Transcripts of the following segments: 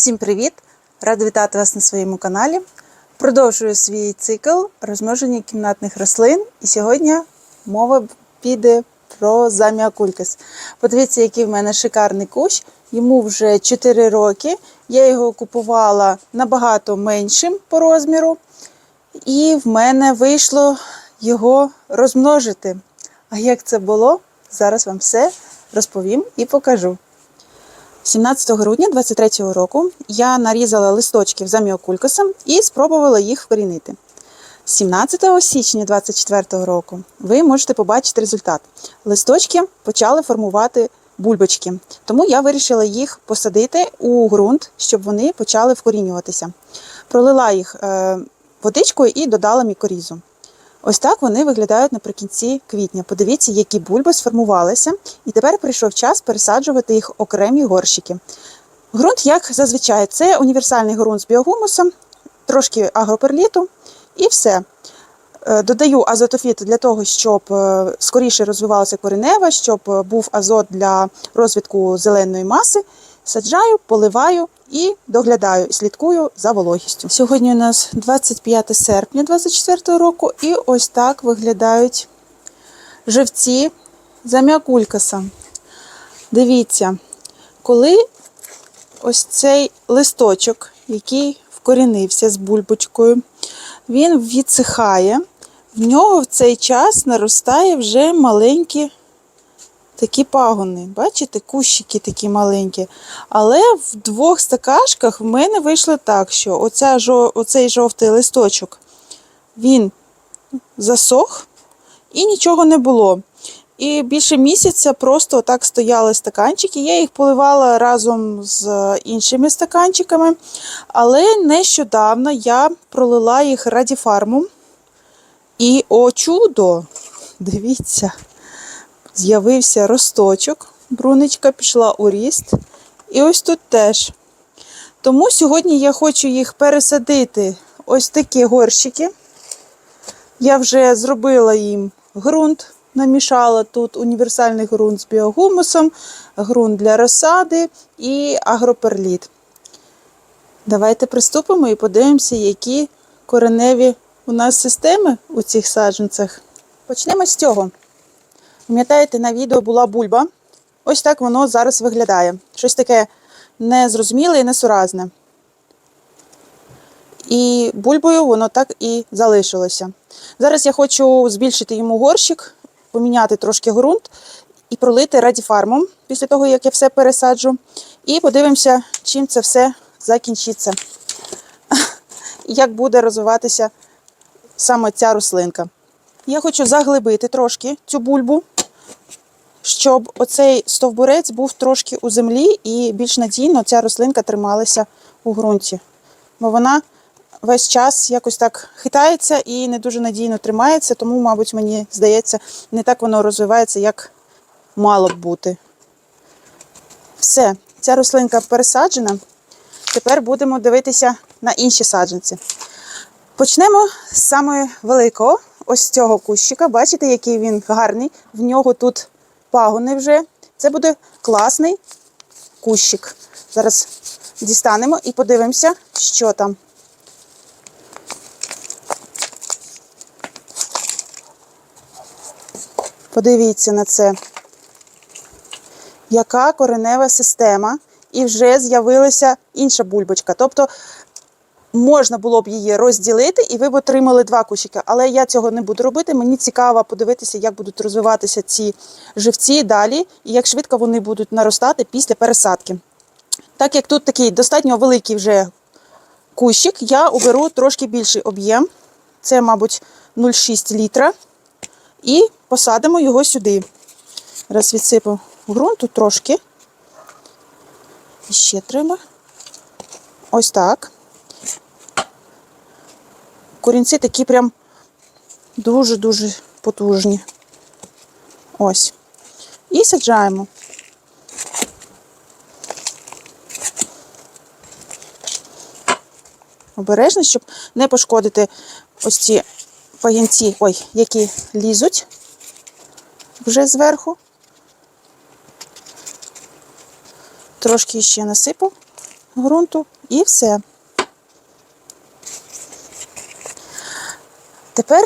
Всім привіт! Рада вітати вас на своєму каналі. Продовжую свій цикл розмноження кімнатних рослин. І сьогодні мова піде про заміакулькас. Подивіться, який в мене шикарний кущ. Йому вже 4 роки. Я його купувала набагато меншим по розміру. І в мене вийшло його розмножити. А як це було? Зараз вам все розповім і покажу. 17 грудня 2023 року я нарізала листочків за міокулькасом і спробувала їх вкорінити. 17 січня 2024 року ви можете побачити результат. Листочки почали формувати бульбочки, тому я вирішила їх посадити у ґрунт, щоб вони почали вкорінюватися. Пролила їх е, водичкою і додала мікорізу. Ось так вони виглядають наприкінці квітня. Подивіться, які бульби сформувалися, і тепер прийшов час пересаджувати їх окремі горщики. Ґрунт, як зазвичай, це універсальний ґрунт з біогумусом, трошки агроперліту і все. Е, Додаю азотофіт для того, щоб е, скоріше розвивалася коренева, щоб е, був азот для розвитку зеленої маси. Саджаю, поливаю і доглядаю, і слідкую за вологістю. Сьогодні у нас 25 серпня 2024 року, і ось так виглядають живці зам'якулькаса. Дивіться, коли ось цей листочок, який вкорінився з бульбочкою, він відсихає, в нього в цей час наростає вже маленькі такі пагони. Бачите, кущики такі маленькі. Але в двох стакашках в мене вийшло так, що оця, оцей жовтий листочок він засох і нічого не було. І більше місяця просто так стояли стаканчики. Я їх поливала разом з іншими стаканчиками. Але нещодавно я пролила їх радіфармом. І о чудо! Дивіться, з'явився росточок, бруничка пішла у ріст. І ось тут теж. Тому сьогодні я хочу їх пересадити ось такі горщики. Я вже зробила їм ґрунт, намішала тут універсальний ґрунт з біогумусом, ґрунт для розсади і агроперліт. Давайте приступимо і подивимося, які кореневі у нас системи у цих саджанцях. Почнемо з цього. Пам'ятаєте, на відео була бульба. Ось так воно зараз виглядає. Щось таке незрозуміле і несуразне. І бульбою воно так і залишилося. Зараз я хочу збільшити йому горщик, поміняти трошки ґрунт і пролити радіфармом після того, як я все пересаджу. І подивимося, чим це все закінчиться. Як буде розвиватися саме ця рослинка. Я хочу заглибити трошки цю бульбу, щоб оцей стовбурець був трошки у землі і більш надійно ця рослинка трималася у ґрунті. Бо вона весь час якось так хитається і не дуже надійно тримається, тому, мабуть, мені здається, не так воно розвивається, як мало б бути. Все, ця рослинка пересаджена. Тепер будемо дивитися на інші саджанці. Почнемо з самого великого, ось цього кущика. Бачите, який він гарний. В нього тут пагони вже. Це буде класний кущик. Зараз дістанемо і подивимося, що там. Подивіться на це. Яка коренева система, і вже з'явилася інша бульбочка. Тобто можна було б її розділити, і ви б отримали два кущики. Але я цього не буду робити. Мені цікаво подивитися, як будуть розвиватися ці живці далі, і як швидко вони будуть наростати після пересадки. Так як тут такий достатньо великий вже кущик, я оберу трошки більший об'єм. Це, мабуть, 0,6 літра. І посадимо його сюди. Раз відсипу ґрунту трошки. І ще треба. Ось так. Корінці такі прям дуже-дуже потужні. Ось. І саджаємо. Обережно, щоб не пошкодити ось ці пагінці, ой, які лізуть вже зверху. Трошки ще насипав. ґрунту і все. Тепер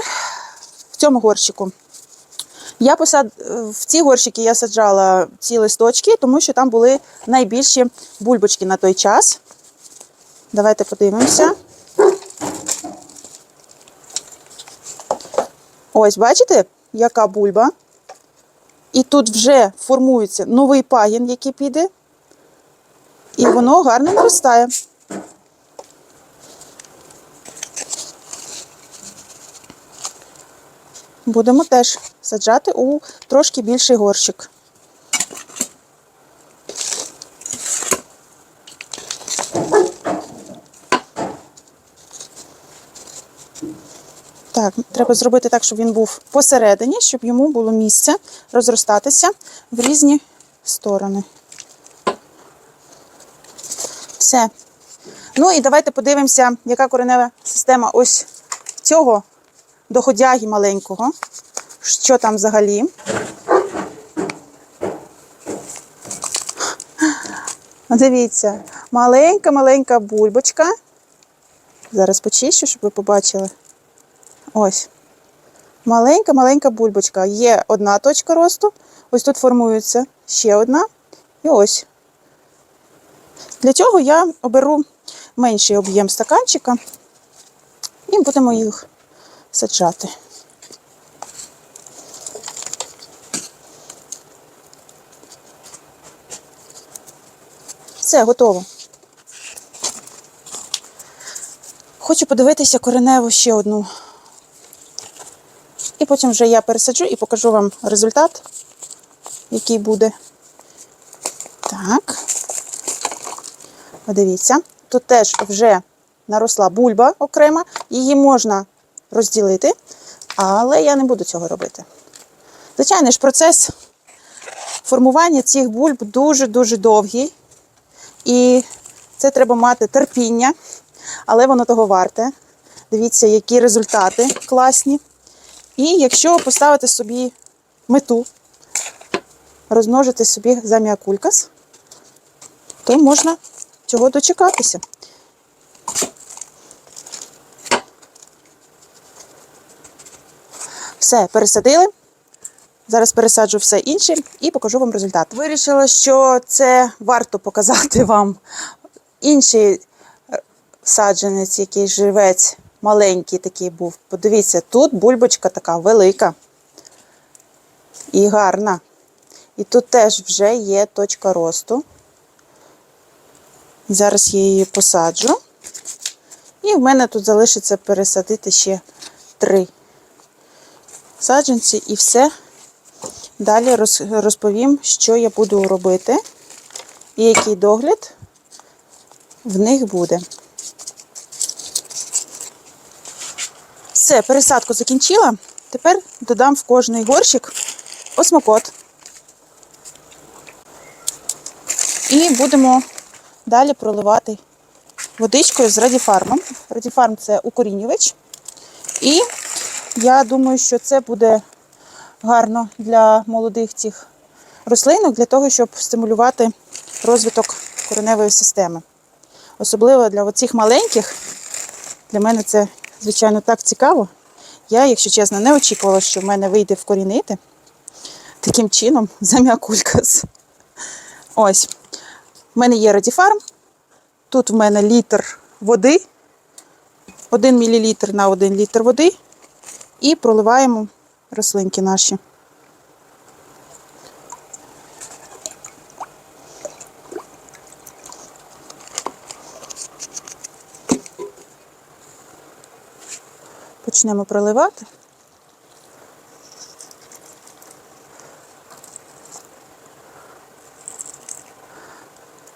в цьому горщику. Я посад... В ці горщики я саджала ці листочки, тому що там були найбільші бульбочки на той час. Давайте подивимося. Ось, бачите, яка бульба? І тут вже формується новий пагін, який піде, і воно гарно наростає. Будемо теж саджати у трошки більший горщик. Так, треба зробити так, щоб він був посередині, щоб йому було місце розростатися в різні сторони. Все. Ну і давайте подивимося, яка коренева система ось цього доходяги маленького. Що там взагалі? Дивіться, маленька-маленька бульбочка. Зараз почищу, щоб ви побачили. Ось. Маленька-маленька бульбочка. Є одна точка росту. Ось тут формується ще одна. І ось. Для цього я оберу менший об'єм стаканчика і будемо їх саджати. Все, готово. Хочу подивитися кореневу ще одну. І потім вже я пересаджу і покажу вам результат, який буде. Так. Подивіться, тут теж вже наросла бульба окрема, її можна розділити, але я не буду цього робити. Звичайно ж, процес формування цих бульб дуже-дуже довгий. І це треба мати терпіння, але воно того варте. Дивіться, які результати класні. І якщо поставити собі мету, розмножити собі заміакулькас, то можна цього дочекатися. Все, пересадили. Зараз пересаджу все інше і покажу вам результат. Вирішила, що це варто показати вам інший саджанець, який живець маленький такий був. Подивіться, тут бульбочка така велика і гарна. І тут теж вже є точка росту. Зараз я її посаджу. І в мене тут залишиться пересадити ще три саджанці і все. Далі розповім, що я буду робити і який догляд в них буде. Все, пересадку закінчила. Тепер додам в кожний горщик осмокот. І будемо далі проливати водичкою з радіфармом. Радіфарм це укорінювач. І я думаю, що це буде гарно для молодих цих рослинок, для того, щоб стимулювати розвиток кореневої системи. Особливо для оцих маленьких, для мене це, звичайно, так цікаво. Я, якщо чесно, не очікувала, що в мене вийде вкорінити таким чином зам'якулькас. Ось. В мене є радіфарм. Тут в мене літр води, 1 мл на 1 літр води. І проливаємо рослинки наші. Почнемо проливати.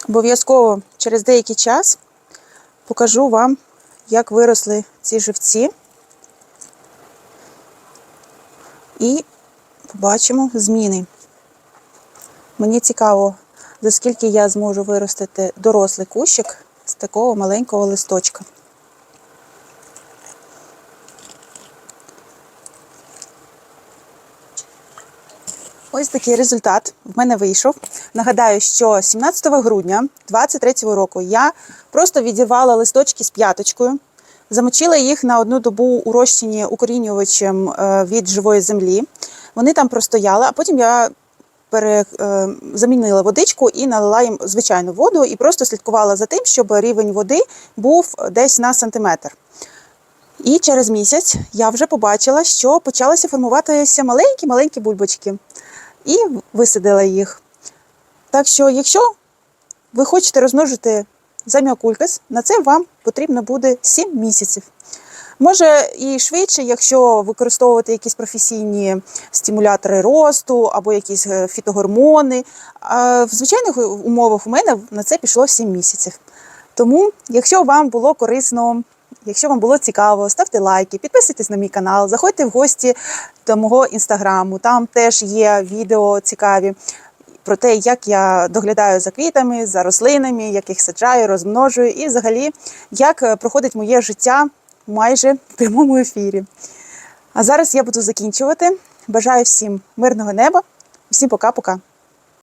Обов'язково через деякий час покажу вам, як виросли ці живці. І побачимо зміни. Мені цікаво, за скільки я зможу виростити дорослий кущик з такого маленького листочка. Ось такий результат в мене вийшов. Нагадаю, що 17 грудня 2023 року я просто відірвала листочки з п'яточкою, замочила їх на одну добу у розчині укорінювачем е, від живої землі. Вони там простояли, а потім я пере, е, замінила водичку і налила їм звичайну воду, і просто слідкувала за тим, щоб рівень води був десь на сантиметр. І через місяць я вже побачила, що почалися формуватися маленькі-маленькі бульбочки. І висадила їх. Так що, якщо ви хочете розмножити заміокулькас, на це вам потрібно буде 7 місяців. Може і швидше, якщо використовувати якісь професійні стимулятори росту або якісь е, фітогормони. А в звичайних умовах у мене на це пішло 7 місяців. Тому, якщо вам було корисно, якщо вам було цікаво, ставте лайки, підписуйтесь на мій канал, заходьте в гості до мого інстаграму. Там теж є відео цікаві про те, як я доглядаю за квітами, за рослинами, як їх саджаю, розмножую, і взагалі як е, проходить моє життя майже в прямому ефірі. А зараз я буду закінчувати. Бажаю всім мирного неба. Всім пока-пока.